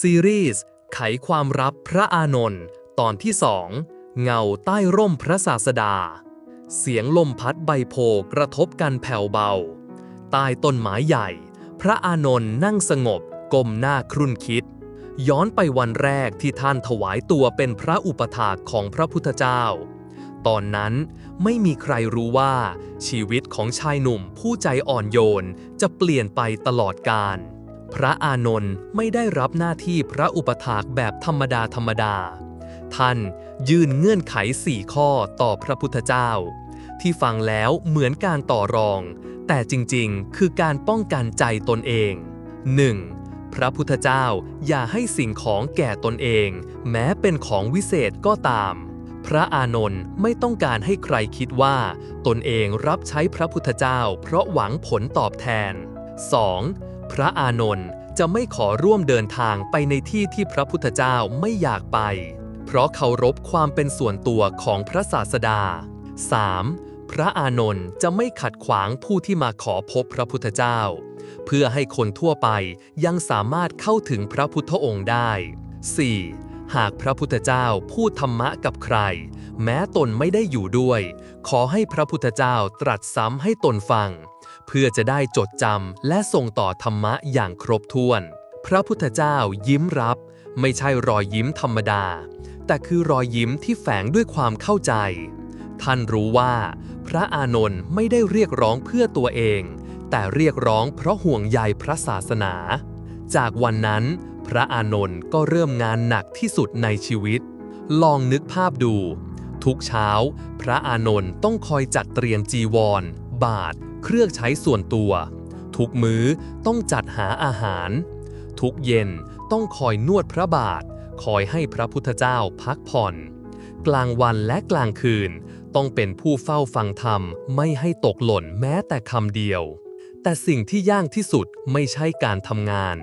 ซีรีส์ ไขความลับพระอานนท์ตอนที่สองเงาใต้ร่มพระศาสดา เสียงลมพัดใบโพกระทบกันแผ่วเบา ใต้ต้นไม้ใหญ่ พระอานนท์นั่งสงบก้มหน้าครุ่นคิด ย้อนไปวันแรกที่ท่านถวายตัวเป็นพระอุปถากของพระพุทธเจ้า ตอนนั้นไม่มีใครรู้ว่าชีวิตของชายหนุ่มผู้ใจอ่อนโยนจะเปลี่ยนไปตลอดกาล พระอานนท์ไม่ได้รับหน้าที่พระอุปถากแบบธรรมดาธรรมดา ท่านยื่นเงื่อนไขสี่ข้อต่อพระพุทธเจ้า ที่ฟังแล้วเหมือนการต่อรอง แต่จริงๆ คือการป้องกันใจตนเอง 1. พระพุทธเจ้าอย่าให้สิ่งของแก่ตนเอง แม้เป็นของวิเศษก็ตาม พระอานนท์ไม่ต้องการให้ใครคิดว่า ตนเองรับใช้พระพุทธเจ้า เพราะหวังผลตอบแทน 2. พระอานนท์จะไม่ขอร่วมเดินทางไปในที่ที่พระพุทธเจ้าไม่อยากไป เพราะเคารพความเป็นส่วนตัวของพระศาสดา 3. พระอานนท์จะไม่ขัดขวางผู้ที่มาขอพบพระพุทธเจ้า เพื่อให้คนทั่วไปยังสามารถเข้าถึงพระพุทธองค์ได้ 4. หากพระพุทธเจ้าพูดธรรมะกับใคร แม้ตนไม่ได้อยู่ด้วย ขอให้พระพุทธเจ้าตรัสซ้ำให้ตนฟัง พื่อจะได้จดจำและส่งต่อธรรมะอย่างครบถ้วน พระพุทธเจ้ายิ้มรับ ไม่ใช่รอยยิ้มธรรมดา แต่คือรอยยิ้มที่แฝงด้วยความเข้าใจ ท่านรู้ว่า พระอานนท์ไม่ได้เรียกร้องเพื่อตัวเอง แต่เรียกร้องเพราะห่วงใยพระศาสนา จากวันนั้นพระอานนท์ก็เริ่มงานหนักที่สุดในชีวิต ลองนึกภาพดู ทุกเช้า พระอานนท์ต้องคอยจัดเตรียมจีวร บาท เครื่องใช้ส่วนตัว ทุกมื้อต้องจัดหาอาหาร ทุกเย็นต้องคอยนวดพระบาท คอยให้พระพุทธเจ้าพักผ่อน กลางวันและกลางคืน ต้องเป็นผู้เฝ้าฟังธรรมไม่ให้ตกหล่นแม้แต่คำเดียว แต่สิ่งที่ยากที่สุดไม่ใช่การทำงาน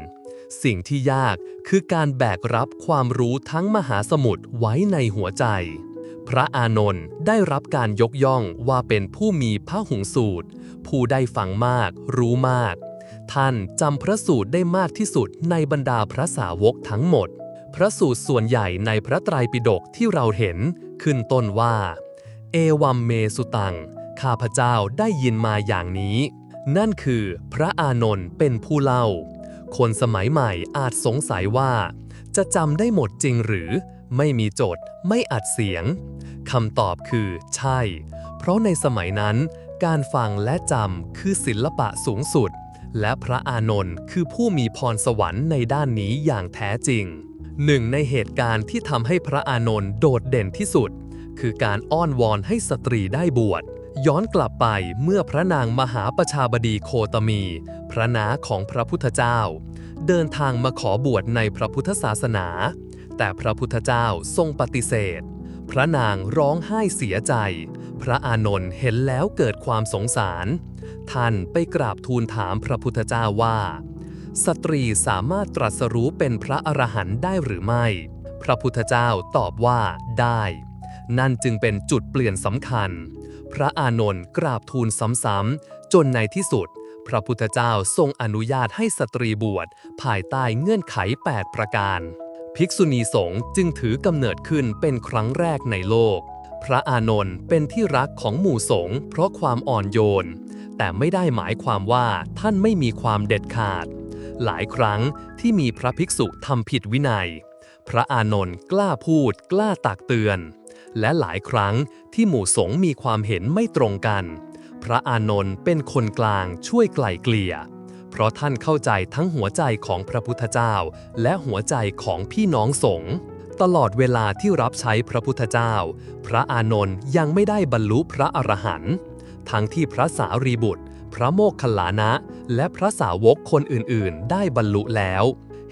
สิ่งที่ยากคือการแบกรับความรู้ทั้งมหาสมุทรไว้ในหัวใจ พระอานนท์ได้รับการยกย่องว่าเป็นผู้มีพระหุงสูตร ผู้ได้ฟังมาก รู้มาก ท่านจำพระสูตรได้มากที่สุดในบรรดาพระสาวกทั้งหมด พระสูตรส่วนใหญ่ในพระไตรปิฎกที่เราเห็น ขึ้นต้นว่า เอวัมเมสุตัง ข้าพเจ้าได้ยินมาอย่างนี้ นั่นคือพระอานนท์เป็นผู้เล่า คนสมัยใหม่อาจสงสัยว่า จะจำได้หมดจริงหรือ ไม่มีโจทย์ ไม่อัดเสียงคำตอบคือใช่ เพราะในสมัยนั้น การฟังและจำคือศิลปะสูงสุด และพระอานนท์คือผู้มีพรสวรรค์ในด้านนี้อย่างแท้จริง หนึ่งในเหตุการณ์ที่ทำให้พระอานนท์โดดเด่นที่สุด คือการอ้อนวอนให้สตรีได้บวชย้อนกลับไปเมื่อพระนางมหาประชาบดีโคตมี พระนาของพระพุทธเจ้า เดินทางมาขอบวชในพระพุทธศาสนา แต่พระพุทธเจ้าทรงปฏิเสธ พระนางร้องไห้เสียใจ พระอานนท์เห็นแล้วเกิดความสงสาร ท่านไปกราบทูลถามพระพุทธเจ้าว่า สตรีสามารถตรัสรู้เป็นพระอรหันต์ได้หรือไม่ พระพุทธเจ้าตอบว่าได้ นั่นจึงเป็นจุดเปลี่ยนสำคัญ พระอานนท์กราบทูลซ้ำๆจนในที่สุดพระพุทธเจ้าทรงอนุญาตให้สตรีบวชภายใต้เงื่อนไข 8 ประการ ภิกษุณีสงฆ์จึงถือกำเนิดขึ้นเป็นครั้งแรกในโลก พระอานนท์เป็นที่รักของหมู่สงฆ์เพราะความอ่อนโยน แต่ไม่ได้หมายความว่าท่านไม่มีความเด็ดขาด หลายครั้งที่มีพระภิกษุทำผิดวินัย พระอานนท์กล้าพูดกล้าตักเตือน และหลายครั้งที่หมู่สงฆ์มีความเห็นไม่ตรงกัน พระอานนท์เป็นคนกลางช่วยไกล่เกลี่ย ราะท่านเข้าใจทั้งหัวใจของพระพุทธเจ้า และหัวใจของพี่น้องสงฆ์ตลอดเวลาที่รับใช้พระพุทธเจ้า พระอานนท์ยังไม่ได้บรรลุพระอรหันต์ทั้งที่พระสารีบุตร พระโมคคัลลานะ และพระสาวกคนอื่นๆ ได้บรรลุแล้ว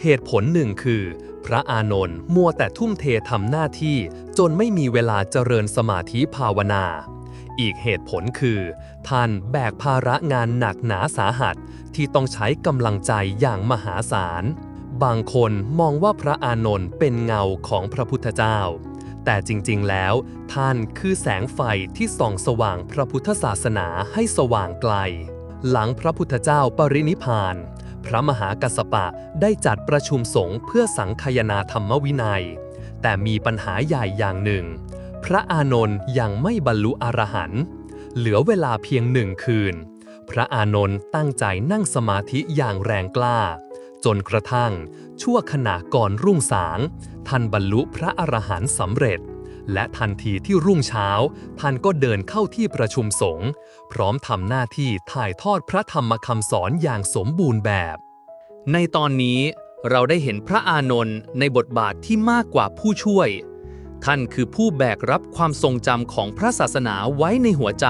เหตุผลหนึ่งคือ พระอานนท์มัวแต่ทุ่มเททำหน้าที่ จนไม่มีเวลาเจริญสมาธิภาวนา อีกเหตุผลคือ ท่านแบกภาระงานหนักหนาสาหัสที่ต้องใช้กำลังใจอย่างมหาศาล บางคนมองว่าพระอานนท์เป็นเงาของพระพุทธเจ้า แต่จริงๆแล้ว ท่านคือแสงไฟที่ส่องสว่างพระพุทธศาสนาให้สว่างไกล หลังพระพุทธเจ้าปรินิพาน พระมหากัสสปะได้จัดประชุมสงฆ์เพื่อสังคายนาธรรมวินัย แต่มีปัญหาใหญ่อย่างหนึ่ง พระอานนท์ยังไม่บรรลุอรหันต์เหลือเวลาเพียงหนึ่งคืน พระอานนท์ตั้งใจนั่งสมาธิอย่างแรงกล้า จนกระทั่ง ชั่วขณะก่อนรุ่งสาง ท่านบรรลุพระอรหันต์สำเร็จ และทันทีที่รุ่งเช้า ท่านก็เดินเข้าที่ประชุมสงฆ์พร้อมทำหน้าที่ถ่ายทอดพระธรรมคำสอนอย่างสมบูรณ์แบบ ในตอนนี้เราได้เห็นพระอานนท์ในบทบาทที่มากกว่าผู้ช่วย ท่านคือผู้แบกรับความทรงจำของพระศาสนาไว้ในหัวใจ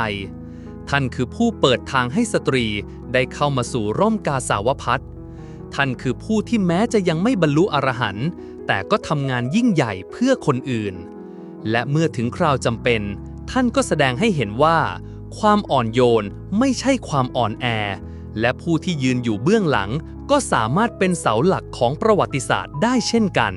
ท่านคือผู้เปิดทางให้สตรีได้เข้ามาสู่ร่มกาสาวพัฒท่านคือผู้ที่แม้จะยังไม่บรรลุอรหันต์แต่ก็ทำงานยิ่งใหญ่เพื่อคนอื่น และเมื่อถึงคราวจำเป็น ท่านก็แสดงให้เห็นว่า ความอ่อนโยนไม่ใช่ความอ่อนแอ และผู้ที่ยืนอยู่เบื้องหลังก็สามารถเป็นเสาหลักของประวัติศาสตร์ได้เช่นกัน